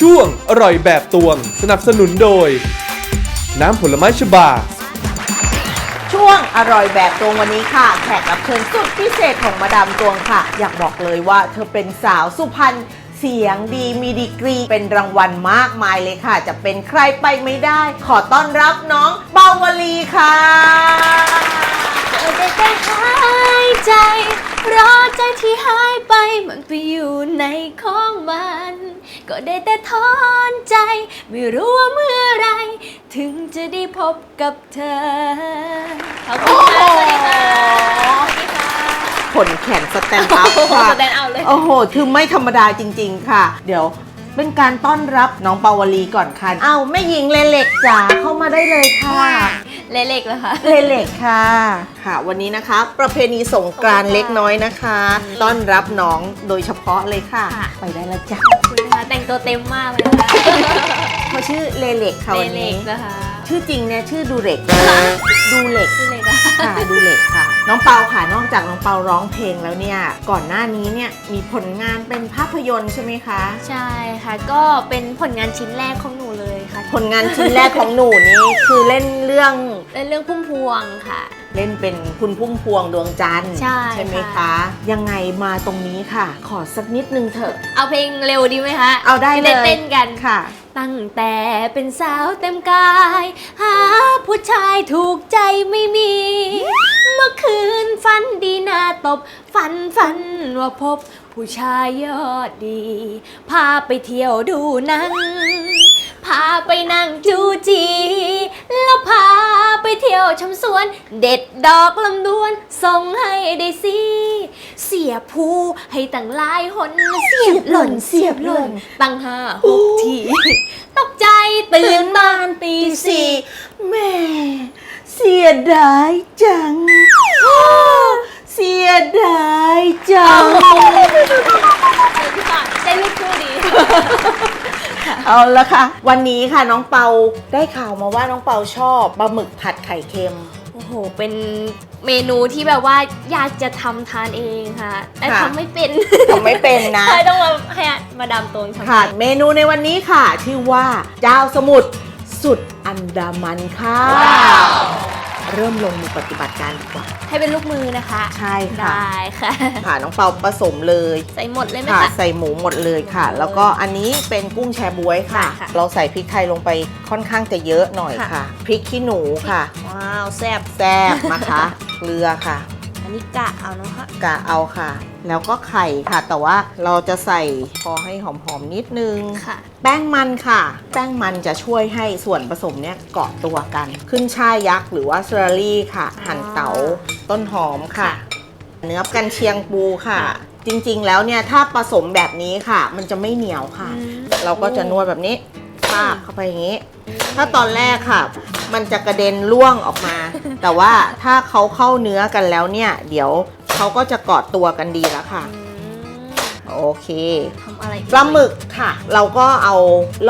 ช่วงอร่อยแบบตวง สนับสนุนโดย น้ำผลไม้ฉบา ช่วงอร่อยแบบตวงวันนี้ค่ะ แขกรับเชิญสุดพิเศษของมาดามตวงค่ะ อยากบอกเลยว่าเธอเป็นสาวสุพรรณเสียงดีมีดีกรีเป็นรางวัลมากมายเลยค่ะ จะเป็นใครไปไม่ได้ ขอต้อนรับน้องเบาวลีค่ะเจอแต่แต่หายใจ รอใจที่หายไปมันไปอยู่ในของมัน ก็ได้แต่ทอนใจ ไม่รู้ว่าเมื่อไร ถึงจะได้พบกับเธอ ขอบคุณค่ะสวัสดีค่ะสวัสดีค่ะผลแขนสแตนด์อัพโอ้โหค่ะสแตนด์เอาท์เลย โอ้โห คือไม่ธรรมดาจริง ๆ ค่ะ เดี๋ยวเป็นการต้อนรับน้องเปาวลีก่อนค่ะ เอาแม่หญิงเลเล็กจ๋าเข้ามาได้เลยค่ะ เล็กๆแล้วค่ะเลเล็กค่ะ ค่ะ วันนี้นะคะ ประเพณีสงกรานต์เล็กน้อยนะคะ ต้อนรับน้องโดยเฉพาะเลยค่ะ ค่ะ ไปได้แล้วจ้ะขอบคุณนะคะแต่งตัวเต็มมากเลยนะคะเขาชื่อเลเล็กค่ะวันเล็นี้กๆนะคะชื่อจริงเนี่ยชื่อดูเล็กดูเล็ก ชื่อเล็กอะค่ะดูเล็กค่ะ น้องเปาค่ะนอกจากน้องเปาร้องเพลงแล้วเนี่ย ก่อนหน้านี้เนี่ยมีผลงานเป็นภาพยนตร์ใช่ไหมคะ ใช่ค่ะ ก็เป็นผลงานชิ้นแรกของหนูเลยค่ะผลงานชิ้นแรกของหนูนี่คือเล่นเรื่อง เป็นเรื่องพุ่มพวงค่ะ เล่นเป็นคุณพุ่มพวงดวงจันทร์ใช่ไหมค่ะ คะ ยังไงมาตรงนี้ค่ะ ขอสักนิดนึงเถอะ เอาเพลงเร็วดีไหมคะเอาได้จะเลย เต้นกัน ค่ะ ตั้งแต่เป็นสาวเต็มกาย หาผู้ชายถูกใจไม่มี เมื่อคืนฝันดีหน้าตบ ฝันฝันว่าพบผู้ชายยอดดี พาไปเที่ยวดูหนัง พาไปนั่งจูจี แล้วพาไปเที่ยว ชมสวน เด็ดดอกลำดวนส่งให้ได้สิเสียผู้ให้ตั้งหลายหนเสียบหล่นเสียบหล่นตั้งห้าหกทีตกใจตื่นบ้านตีตีสี่สี่แม่เสียดายจัง เสียดายจังได้ลูกคู่ดี เอาละค่ะ วันนี้ค่ะน้องเปาได้ข่าวมาว่าน้องเปาชอบปลาหมึกผัดไข่เค็ม โอ้โห เป็นเมนูที่แบบว่าอยากจะทำทานเองค่ะแต่ค่ะ ทำไม่เป็นทำไม่เป็นนะ ใช่ต้องมาให้มาดามตวงทำค่ะเมนูในวันนี้ค่ะ ชื่อว่าเจ้าสมุทรสุดอันดามันค่ะ เริ่มลงมือปฏิบัติการดีกว่า ให้เป็นลูกมือนะคะ ใช่ค่ะได้ค่ะ ค่ะน้องเปาผสมเลยใส่หมดเลยไหมค่ะคะ ใส่หมูหมดเลยค่ะ แล้วก็อันนี้เป็นกุ้งแชบวยค่ะค่ะเราใส่พริกไทยลงไปค่อนข้างจะเยอะหน่อยค่ะ ค่ะพริกขี้หนูค่ะ ว้าว แซ่บ แซ่บนะคะ เกลือค่ะอั นนี้กะเอาเนาะค่ะกะเอาค่ะ แล้วก็ไข่ค่ะ แต่ว่าเราจะใส่พอให้หอมๆนิดนึง ค่ะ แป้งมันค่ะ แป้งมันจะช่วยให้ส่วนผสมเนี่ยเกาะตัวกัน ขึ้นช่ายยักษ์หรือว่าเซอร์รี่ค่ะ หั่นเตาต้นหอมค่ะ เนื้อกันเชียงปูค่ะค่ะ จริงๆแล้วเนี่ยถ้าผสมแบบนี้ค่ะ มันจะไม่เหนียวค่ะอืมเราก็จะนวดแบบนี้ ปาบเข้าไปอย่างนี้ ถ้าตอนแรกค่ะ มันจะกระเด็นล่วงออกมา แต่ว่าถ้าเขาเข้าเนื้อกันแล้วเนี่ย เดี๋ยวเขาก็จะเกาะตัวกันดีแล้วค่ะ โอเคทำอะไรปลาหมึกค่ะ เราก็เอา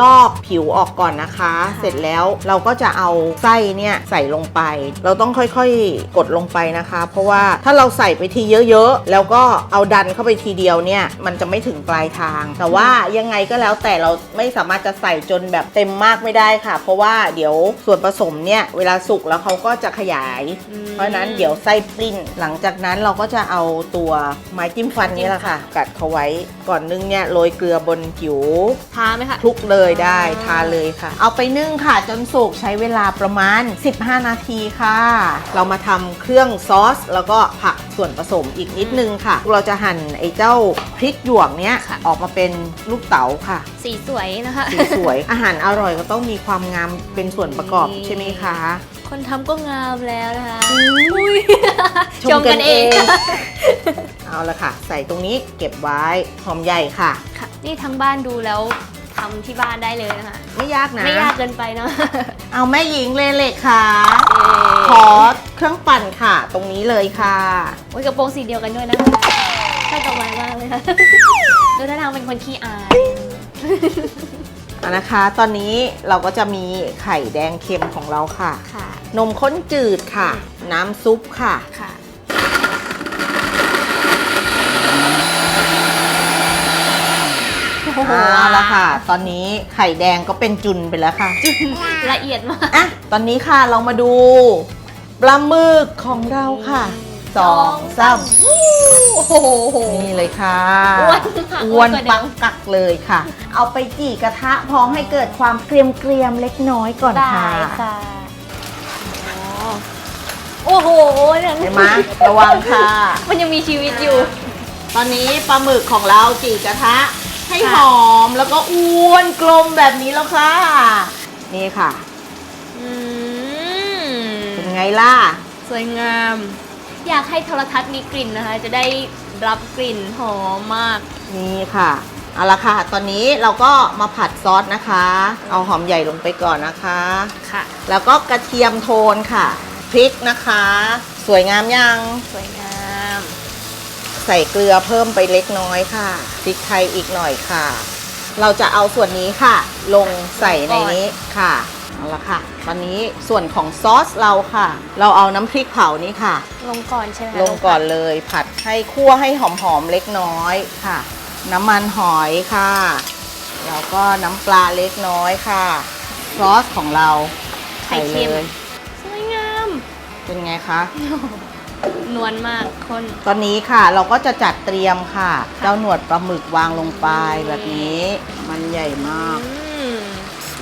ลอกผิวออกก่อนนะคะ เสร็จแล้วเราก็จะเอาไส้เนี่ยใส่ลงไป เราต้องค่อยๆกดลงไปนะคะ เพราะว่าถ้าเราใส่ไปทีเยอะๆ แล้วก็เอาดันเข้าไปทีเดียวเนี่ยมันจะไม่ถึงปลายทาง แต่ว่ายังไงก็แล้วแต่เราไม่สามารถจะใส่จนแบบเต็มมากไม่ได้ค่ะ เพราะว่าเดี๋ยวส่วนผสมเนี่ยเวลาสุกแล้วเขาก็จะขยายอืมเพราะฉะนั้นเดี๋ยวไส้ปลิ้น หลังจากนั้นเราก็จะเอาตัวไม้จิ้มฟันนี้แหละค่ะ กัดเขาไว้ก่อนนึ่งเนี่ยโรยเกลือบนผิว ทาไหมคะ คลุกเลยได้อ่าทาเลยค่ะ เอาไปนึ่งค่ะจนสุกใช้เวลาประมาณ 15 นาทีค่ะ เรามาทำเครื่องซอส แล้วก็ผักส่วนผสมอีกนิดนึงค่ะ เราจะหั่นไอ้เจ้าพริกหยวกเนี้ยออกมาเป็นลูกเต๋าค่ะ สีสวยนะคะ สีสวย อาหารอร่อยก็ต้องมีความงามเป็นส่วนประกอบนี่ ใช่ไหมคะ คนทำก็งามแล้วนะคะอุ้ยชมกันเองเอาละค่ะ ใส่ตรงนี้เก็บไว้หอมใหญ่ค่ะ ค่ะ นี่ทั้งบ้านดูแล้วทำที่บ้านได้เลยนะคะ ไม่ยากนะไม่ยากเกินไปเนาะเอาแม่หญิงเลเล็กค่ะ ขอเครื่องปั่นค่ะ ตรงนี้เลยค่ะ โอ้ยกระโปรงสีเดียวกันด้วยนะคะใช่กับไม้มากเลยค่ะดูท่าทางเป็นคนขี้อายเอานะคะ ตอนนี้เราก็จะมีไข่แดงเค็มของเราค่ะ ค่ะ นมข้นจืดค่ะ น้ำซุปค่ะค่ะ คโอ้โหเอาละค่ะ ตอนนี้ไข่แดงก็เป็นจุนไปแล้วค่ะละเอียดมากอะ ตอนนี้ค่ะเรามาดูปลาหมึกของเราค่ะสองสามโอ้โหนี่เลยค่ะอ้วนค่ะอ้วนอ้วนกว่าเดิมปักกักเลยค่ะ เอาไปจี่กระทะพองให้เกิดความเกรียมเกรียมๆเล็กน้อยก่อนได้ค่ะค่ะโอ้โหนั่นเห็นไหมระวังค่ะ มันยังมีชีวิตอยู่ ตอนนี้ปลาหมึกของเราจี่กระทะ ให้หค่ะอมแล้วก็อ้วนกลมแบบนี้แล้วค่ะ นี่ค่ะ อืมเป็นไงล่ะ สวยงาม อยากให้โทรทัศน์มีกลิ่นนะคะ จะได้รับกลิ่นหอมมาก นี่ค่ะ เอาละค่ะ ตอนนี้เราก็มาผัดซอสนะคะ เอาหอมใหญ่ลงไปก่อนนะคะ ค่ะ แล้วก็กระเทียมโทนค่ะ พริกนะคะ สวยงามยัง สวยงามใส่เกลือเพิ่มไปเล็กน้อยค่ะพริกไทยอีกหน่อยค่ะ เราจะเอาส่วนนี้ค่ะ ลงใส่ในนี้ค่ะเอาละค่ะ ตอนนี้ส่วนของซอสเราค่ะ เราเอาน้ำพริกเผานี้ค่ะ ลงก่อนใช่ไหมคะลงก่อนเลยผัดให้คั่วให้หอมๆเล็กน้อยค่ะ น้ำมันหอยค่ะ แล้วก็น้ำปลาเล็กน้อยค่ะ ซอสของเราไข่ใส่เลเค็มยสวยงาม เป็นไงคะ นวลมากคนตอนนี้ค่ะเราก็จะจัดเตรียมค่ะ เจ้าหนวดปลาหมึกวางลงไปแบบนี้ มันใหญ่มาก อืม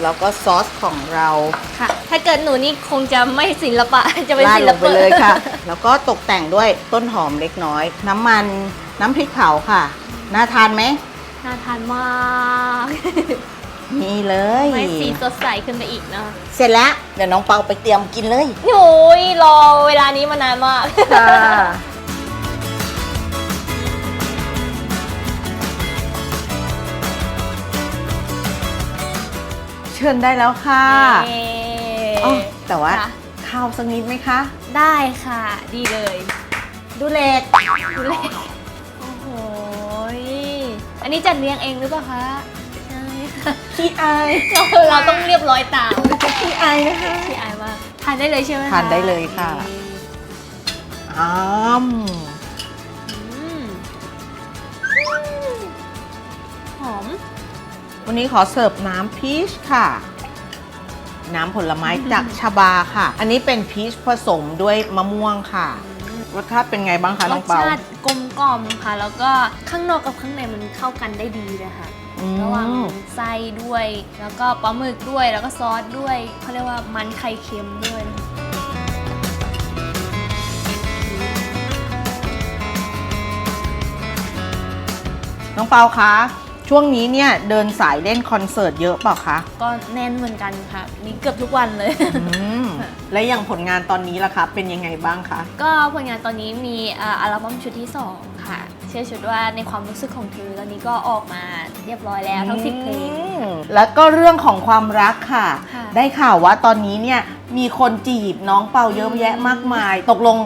แล้วก็ซอสของเราค่ะ ถ้าเกิดหนูนี่คงจะไม่ศิลปะ จะเป็นราดศิลลงปะไปเลยค่ะ แล้วก็ตกแต่งด้วยต้นหอมเล็กน้อย น้ำมันน้ำพริกเผาค่ะ น่าทานไหม น่าทานมาก นี่เลย ไม่สีสดใสขึ้นไปอีกเนาะเสร็จแล้วเดี๋ยวน้องเปาไปเตรียมกินเลยโอ้ยรอเวลานี้มานานมากค่ะเชิญได้แล้วค่ะเย้อ๋อแต่ว่าค่ะข้าวสักนิดไหมคะ ได้ค่ะ ดีเลย ดูเล็กดูเลยโอ้โหยอันนี้จัดเลี้ยงเองหรือเปล่าคะ ใช่ค่ะพี่อายเราเราต้องเรียบร้อยตามพี่อายนะคะพี่อายมากทานได้เลยใช่ไหมคะทานได้เลยค่ะอ้ามอืมหอม วันนี้ขอเสิร์ฟน้ำพีชค่ะ น้ำผลไม้จากชบาค่ะ อันนี้เป็นพีชผสมด้วยมะม่วงค่ะ รสชาติเป็นไงบ้างคะรน้องสเปา ชาติกลมกล่อมค่ะ แล้วก็ข้างนอกกับข้างในมันเข้ากันได้ดีเลยค่ะอืม ระหว่างไส้ด้วย แล้วก็ปลาหมึกด้วยแล้วก็ซอสด้วยเขาเรียกว่ามันไข่เค็มด้วยนะคะ น้องเปาคะ ช่วงนี้เนี่ยเดินสายเล่นคอนเสิร์ตเยอะเปล่าคะ ก็แน่นเหมือนกันค่ะ มีเกือบทุกวันเลย อืม และอย่างผลงานตอนนี้ล่ะคะ เป็นยังไงบ้างคะ ก็ผลงานตอนนี้มีเอ่ออัลบั้มชุดที่ 2 ค่ะชื่อชุดว่าในความรู้สึกของเธอตอนนี้ก็ออกมาเรียบร้อยแล้วทั้ง 10 เพลง อืมแล้วก็เรื่องของความรักค่ะ ค่ะ ได้ข่าวว่าตอนนี้เนี่ยมีคนจีบน้องเปาเยอะแยะมากมาย ตกลง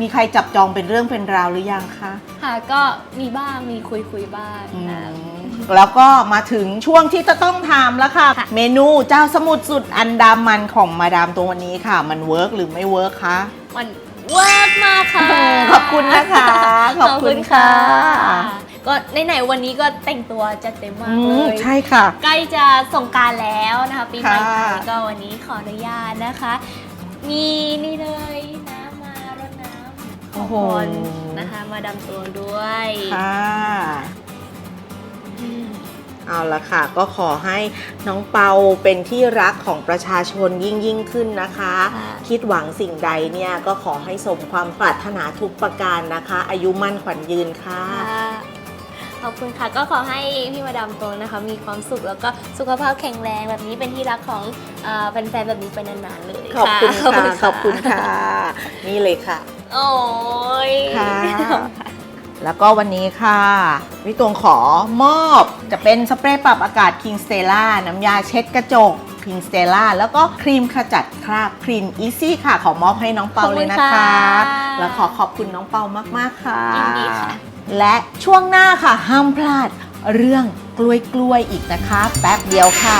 มีใครจับจองเป็นเรื่องเป็นราวหรือยังคะค่ะ ก็มีบ้างมีคุยคุยๆบ้างอืนะม แล้วก็มาถึงช่วงที่จะต้องทำแล้วค่ะค่ะ เมนูเจ้าสมุทรสุดอันดามันของมาดามตัววันนี้ค่ะ มันเวิร์กหรือไม่เวิร์กคะมันเวิร์กมากค่ะ ขอบคุณนะคะ ขอบคุณค่ะ ก็ไหนๆวันนี้ก็แต่งตัวจัดเต็มมากอืเลมยใช่ค่ะ ใกล้จะส่งกรารแล้วนะคะปีใหม่ไทค่ะยก็วันนี้ขออนุญาตนะคะ มีนี่เลยน้ำมารดน้ำขอพรนะคะ มาดำตัวด้วยค่ะอืม เอาละค่ะ ก็ขอให้น้องเปาเป็นที่รักของประชาชนยิ่งยิ่งขึ้นนะคะค่ะคิดหวังสิ่งใดเนี่ยก็ขอให้สมความปรารถนาทุกประการนะคะ อายุมั่นขวัญยืนค่ะค่ะ ขอบคุณค่ะ ก็ขอให้พี่มาดามโตนะคะ มีความสุขแล้วก็สุขภาพแข็งแรงแบบนี้เป็นที่รักของเอ่อแฟนๆแบบนี้ไปนานๆเลยขอบคุณค่ะะขอบคุณค่ะ นี่เลยค่ะ โอ้ย ค่ะ แล้วก็วันนี้ค่ะพี่ตวงขอมอบจะเป็นสเปรย์ปรับอากาศ King Stella น้ำยาเช็ดกระจก King Stella แล้วก็ครีมขจัดคราบ Clean Easy ค่ะ ขอมอบให้น้องเปาเลยนะคะแล้วขอขอบคุณน้องเปามาก ๆ ค่ะ ยินดีค่ะ และช่วงหน้าค่ะ ห้ามพลาดเรื่องกล้วยกล้วยๆอีกนะคะ แป๊บเดียวค่ะ